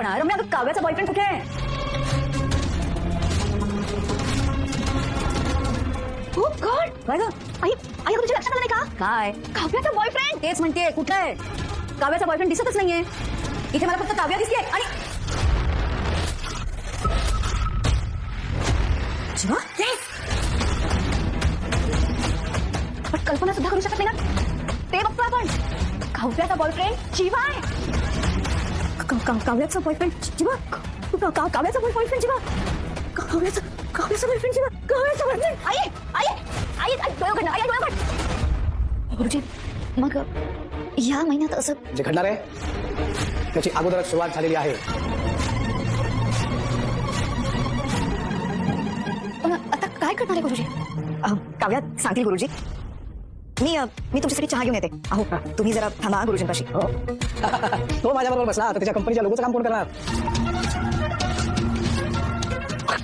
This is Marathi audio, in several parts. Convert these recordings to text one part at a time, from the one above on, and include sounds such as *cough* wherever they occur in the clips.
आगाऊपणा रम्या अगं काव्याचा बॉयफ्रेंड कुठे हो गॉड काय गं आई आई तुझ्या लक्षात आलं नाही का। काय काव्याचा बॉयफ्रेंड तेच म्हणते कुठे आहे काव्याचा बॉयफ्रेंड दिसतच नाहीये इथे मला फक्त काव्या दिसते आणि जीवा? पण कल्पना सुद्धा करू शकत नाही ना? ते बघतो आपण काव्याचा बॉयफ्रेंड जीवा आहे काव्याचा बॉयफ्रेंड जीवा काव्याचा बॉयफ्रेंड जीवा काव्याचा काव्याचा बॉयफ्रेंड जीवा काव्याचा बॉयफ्रेंड आई आई आई डोळे आई डोळे गुरुजी मग या महिन्यात असं जे घडणार आहे त्याची अगोदरच सुरुवात झालेली आहे. पण आता काय करणार आहे गुरुजी? काव्या सांगतील गुरुजी. मी अ, मी तुमच्यासाठी चहा घेऊन येते. अहो तुम्ही जरा थांबा गुरुजींपाशी. हो. *laughs* तो माझ्याबरोबर बसला तर त्याच्या कंपनीच्या लोगोचं काम कोण करणार?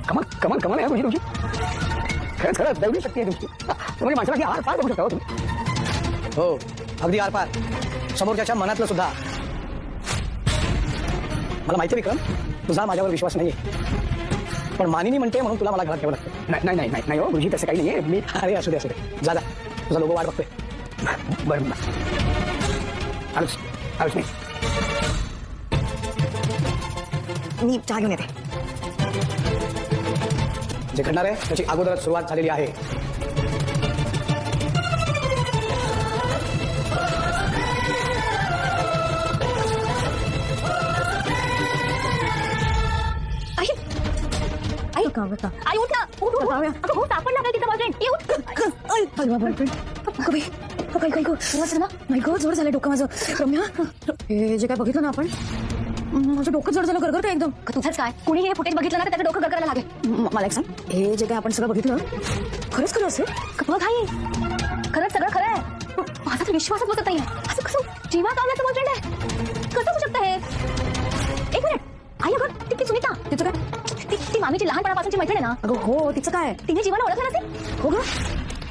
कमाल कमाल कमाल आहे तुमची तुमची खरंच खरंच दैवी शक्ती आहे तुमची. तुम्ही माणसाला आर पार बघू शकता हो तुम्ही. हो अगदी आर पार. समोरच्याच्या मनातलं सुद्धा. मला माहिती आहे विक्रम तुझा माझ्यावर विश्वास नाहीये. पण मानिनी म्हणते म्हणून तुला मला घरात ठेवावं लागतं. नाही नाही नाही नाही नाही हो गुरुजी तसं काही नाहीये. मी अरे असू दे असू दे. जा जा. तुझा लोगो बरं आलोच आलोच नाही मी चहा घेऊन येते जे घडणार आहे त्याची अगोदरच सुरुवात झालेली आहे काव्या आई उठ ना. उठ उठ. काव्या अगं हो सापडला काय तिचा बॉयफ्रेंड ये उठ. आई हलवा बॉयफ्रेंड कवी काही काही सुरुवात ना. नाही गं जोर झालं डोकं माझं. रम्या. हे जे काय बघितलं ना आपण माझं डोकं जड झालं गरगरतं एकदम. तुझंच काय? कुणी हे फुटेज बघितलं ना तर त्याचं डोकं गरगरायला लागेल. मला एक सांग. हे जे काय आपण सगळं बघितलं खरंच खरं असेल? बघ आई खरंच सगळं खरं आहे. माझा तर विश्वासच बसत नाही असं कसं जीवा कावल्याचं बॉयफ्रेंड आहे? कसं होऊ शकतं हे? एक मिनिट. आई अगं ती ती सुनीता. तिचं काय? ती ती मामीची लहानपणापासूनची मैत्रीण आहे ना. अगं हो तिचं काय? तिने जीवाला ओळखलं नसेल? हो ग.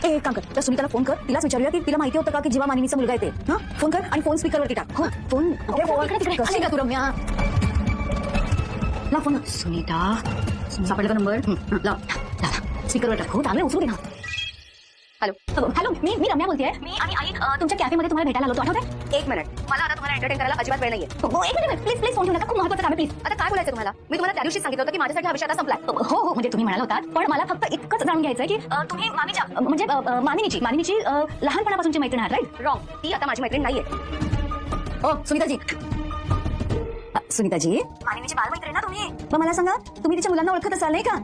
ए एक काम कर. त्या सुनीताला फोन कर. तिलाच विचारूया की तिला माहिती होतं का की जीवा मानिनीचा मुलगा येते हा? फोन कर आणि फोन स्पीकरवरती टाक. हो फोन कशी का तू रम्या? ला फोन सुनीता सापडला नंबर लाव. स्पीकरवर टाक. हो चांगलं उचलू दे ना. हॅलो. हॅलो मी मी रम्या बोलतेय. मी आणि आई अ, तुमच्या कॅफेमध्ये तुम्हाला भेटायला आलो आठवत एक मिनिट. मला आता तुम्हाला एंटरटेन करायला अजिबात वेळ नाहीये. हो एक मिनिट प्लीज प्लीज फोन ठेवू नका. खूप महत्वाचं काम आहे प्लीज आता काय बोलायचं तुम्हाला? मी तुम्हाला त्या दिवशी सांगितलं होतं की माझ्यासाठी हा विषय आता संपलाय. हो हो म्हणजे तुम्ही म्हणाला होतात पण मला फक्त इतकंच जाणून घ्यायचंय की अ, तुम्ही मामीच्या अ, म्हणजे अ, अ, मानिनीची मानिनीची अ, लहानपणापासूनची मैत्रीण आहात राईट रॉंग ती आता माझी मैत्रीण नाहीये. हो सुनीताजी. अ, सुनीताजी? मानिनीची बालमैत्रीण ना तुम्ही? मग मला सांगा तुम्ही तिच्या मुलांना ओळखत असाल नाही का?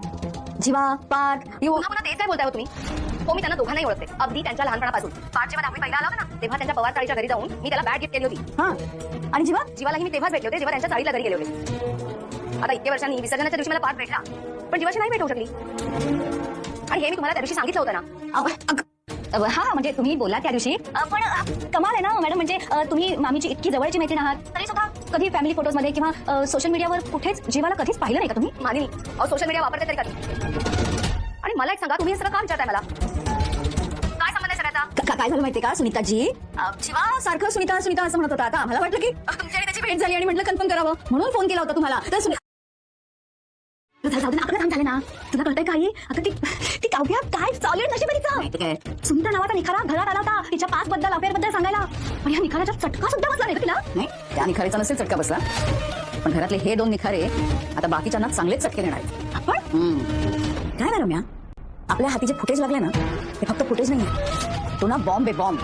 जीवा पाठ यू पुन्हा तेच काय बोलताय हो तुम्ही? हो मी त्यांना दोघांनाही ओळखते. अगदी त्यांच्या लहानपणापासून. पाठ जेव्हा दहावी पहिला आला होता ना तेव्हा त्यांच्या पवार चाळीच्या घरी जाऊन मी त्याला बॅट गिफ्ट केली होती. हा. आणि जीवा जीवालाही मी तेव्हाच भेटले होते जेव्हा त्यांच्या चाळीला घरी गेले होते. आता इतक्या वर्षांनी विसर्जनाच्या दिवशी मला पाठ भेटला. पण जीवाशी नाही भेट शकली. आणि हे मी तुम्हाला त्या दिवशी सांगितलं होतं ना. अ, हा म्हणजे तुम्ही बोला त्या दिवशी. अ, पण अ, कमाल आहे ना मॅडम म्हणजे अ, तुम्ही मामीची इतकी जवळची मैत्रीण आहात. तरी सुद्धा कधी फॅमिली फोटोजमध्ये किंवा सोशल मीडियावर कुठेच जीवाला कधीच पाहिलं नाही का तुम्ही? मानिनी अहो सोशल मीडिया वापरते तरी कधी? आणि मला एक सांगा तुम्ही सगळं का विचारताय मला? काय संबंध काय झालं माहितीये का सुनीताजी? शिवा? सारखं सुनीता सुनीता असं म्हणत होता. आता मला वाटलं की तुमची आणि त्याची भेट झाली आणि म्हटलं कन्फर्म करावं. म्हणून फोन केला होता तुम्हाला. तर सुनी- जाऊ दे ना, आपलं काम झालं ना? तुला कळतंय आता ती ती काव्या काय सॉलिड सुनीता नावाचा निखारा घरात आला होता तिच्या पासबद्दल अफेअरबद्दल सांगायला. पण या निखाराचा चटका सुद्धा बसला नाही का तिला? नाही त्या निखारेचा नसेल चटका बसला. पण घरातले हे दोन निखारे आता बाकीच्यांना चांगलेच चटके देणार आहेत. आपण? काय ना रम्या? आपल्या हाती जे फुटेज लागले ना ते फक्त फुटेज नाही तो ना बॉम्ब आहे बॉम्ब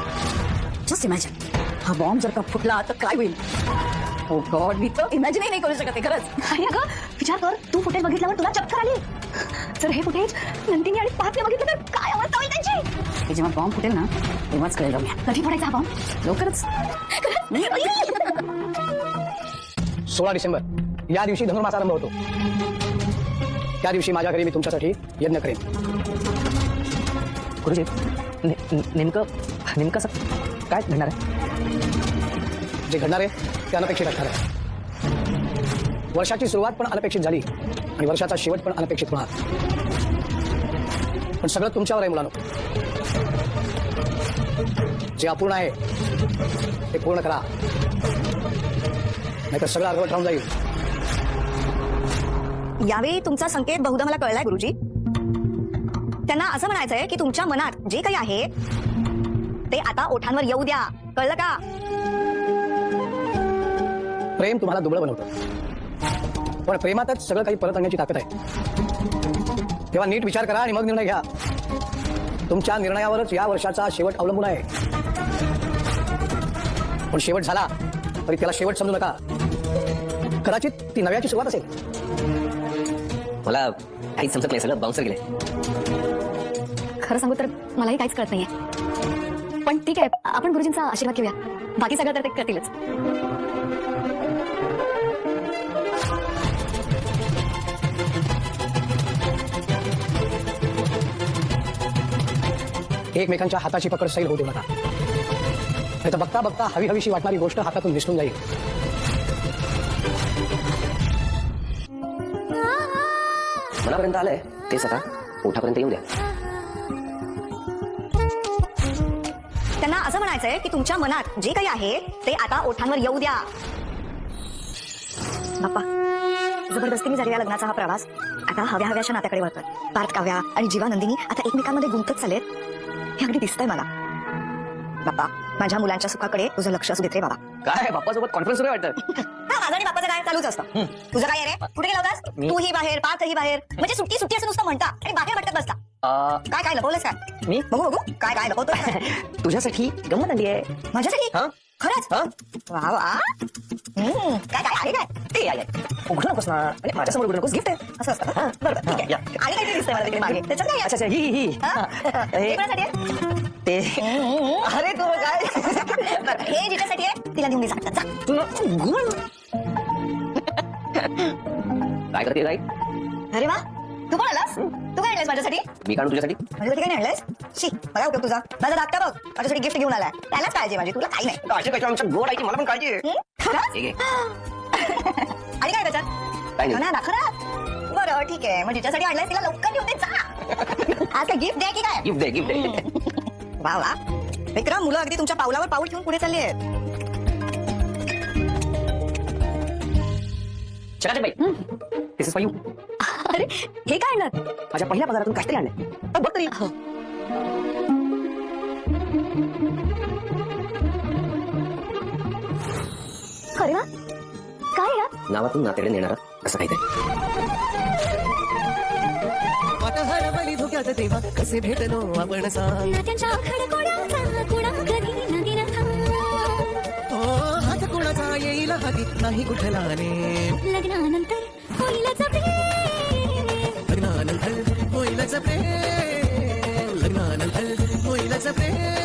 जस्ट इमॅजिन हा बॉम्ब जर का फुटला तर काय होईल? हो गॉड मी तर इमॅजिनही नाही करू शकत खरंच. विचार कर. तू फुटेज बघितल्यावर तुला चक्कर आली. जर हे फुटेज नंदिनी आणि पाचने बघितलं तर काय अवस्था होईल त्यांची? हे जेव्हा बॉम्ब फुटेल ना तेव्हाच कळेल रम्या कधी फुटायचा हा बॉम्ब लवकरच. सोळा डिसेंबर. या दिवशी धनुर्मास आरंभ होतो. त्या दिवशी माझ्या घरी मी तुमच्यासाठी यज्ञ करेन. गुरुजी नेमकं नेमकं काय घडणार आहे? जे घडणार आहे ते अनपेक्षित असणार आहे. वर्षाची सुरुवात पण अनपेक्षित झाली आणि वर्षाचा शेवट पण अनपेक्षित होणार. पण सगळं तुमच्यावर आहे मुलांनो. जे अपूर्ण आहे ते पूर्ण करा. नाहीतर सगळं अर्धवट राहून जाईल. यावेळी तुमचा संकेत बहुधा मला कळलाय गुरुजी. त्यांना असं म्हणायचंय की तुमच्या मनात जे काही आहे ते आता ओठांवर येऊ द्या. कळलं का? प्रेम तुम्हाला दुबळं बनवतं. पण प्रेमातच सगळं काही परत आणण्याची ताकद आहे. तेव्हा नीट विचार करा आणि मग निर्णय घ्या. तुमच्या निर्णयावरच या वर्षाचा शेवट अवलंबून आहे. पण शेवट झाला तरी त्याला शेवट समजू नका. कदाचित ती नव्याची सुरुवात असेल. मला काहीच समजत नाही सगळं बाउन्सर गेले. खरं सांगू तर मलाही काहीच कळत नाहीये. पण ठीक आहे आपण गुरुजींचा आशीर्वाद घेऊया. बाकी सगळं तर ते करतीलच. एकमेकांच्या हाताची पकड सैल होऊ देऊ नका. नाही तर बघता बघता हवी हवीशी वाटणारी गोष्ट हातातून निसटून जाईल. मनापर्यंत आलंय तेच आता. ओठापर्यंत येऊ द्या. त्यांना असं म्हणायचंय की तुमच्या मनात जे काही आहे ते आता ओठांवर येऊ द्या. बाप्पा जबरदस्तीने झालेल्या लग्नाचा हा प्रवास आता हव्या हव्याच्या नात्याकडे वळतात पार्थ काव्या आणि जीवानंदिनी आता एकमेकांमध्ये गुंतत चालेत हे अगदी दिसतंय मला. बाप्पा माझ्या मुलांच्या सुखाकडे तुझं लक्ष असू देत रे बाबा. काय बाप्पासोबत कॉन्फरन्स सुरू वाटतं? *laughs* हा, माझं आणि बाप्पाचं काय? चालूच असतं. तुझं काय आहे रे? कुठे गेला होतास? मी- तूही बाहेर बाहेर. म्हणजे सुट्टी सुट्टी असं नुसतं म्हणता. आणि बाहेर भटकत बसता. अं, काय काय लपवलंस काय? मी? बघू बघू. काय काय *laughs* तुझ्यासाठी गंमत आणली आहे. माझ्यासाठी? हा? खरंच हा? वा वा हम्म, काय काय आहे काय आय, आय. उघडू नकोस ना अरे माझ्यासमोर उघडू नकोस गिफ्ट आहे असं असतं हा, बरोबर ठीक आहे या. आणि काहीतरी दिसतंय मला तिकडे मागे त्याच्यात काय आहे? अच्छा अच्छा ही ही ही. हा? हा. हे हे, कोणासाठी आहे? ते अरे तू काय बरं, हे जिच्यासाठी आहे तिला घेऊन दे सांगतात जा तू गुण काय करते काय अरे वा तू कोण आलास? तू काय आणलंस माझ्यासाठी? मी काढू तुझ्यासाठी? माझ्यासाठी काय नाही आणलंस? शी मला उपयोग तुझा? माझा धाकटा बघ? माझ्यासाठी गिफ्ट घेऊन आलाय. त्यालाच काळजी माझी तुला काही नाही. काळजी काय आमच्या गोड आहे मला पण काळजी आहे. हं? खरंच? ठीक आहे आणि काय त्याच्यात? नाही. ना बरं ठीक आहे. मग जिच्यासाठी आणलंय तिला लवकर घेऊन दे जा *laughs* आज गिफ्ट द्या की काय? गिफ्ट दे गिफ्ट दे वा वा. विक्रम मुलं अगदी तुमच्या पावलावर पाऊल ठेवून पुढे चालली आहेत. चकाचक बाई. दिस इज फॉर यू अरे हे काय आणलं माझ्या पहिल्या पगारातून काहीतरी आणलंय. अ, बघ तरी. अरे वा. काय या नावातून नातेडे नेणारा असं काहीतरी. धोक्यात तेव्हा कसे भेटलो आपण सांग. नात्यांच्या खडकोड्यांचा कुणाकरी नदीन हो हात कोणाचा येईल हाती नाही कुठलाने. लग्नानंतर होईलच प्रेम लग्नानंतर होईलच प्रेम लग्नानंतर होईलच प्रेम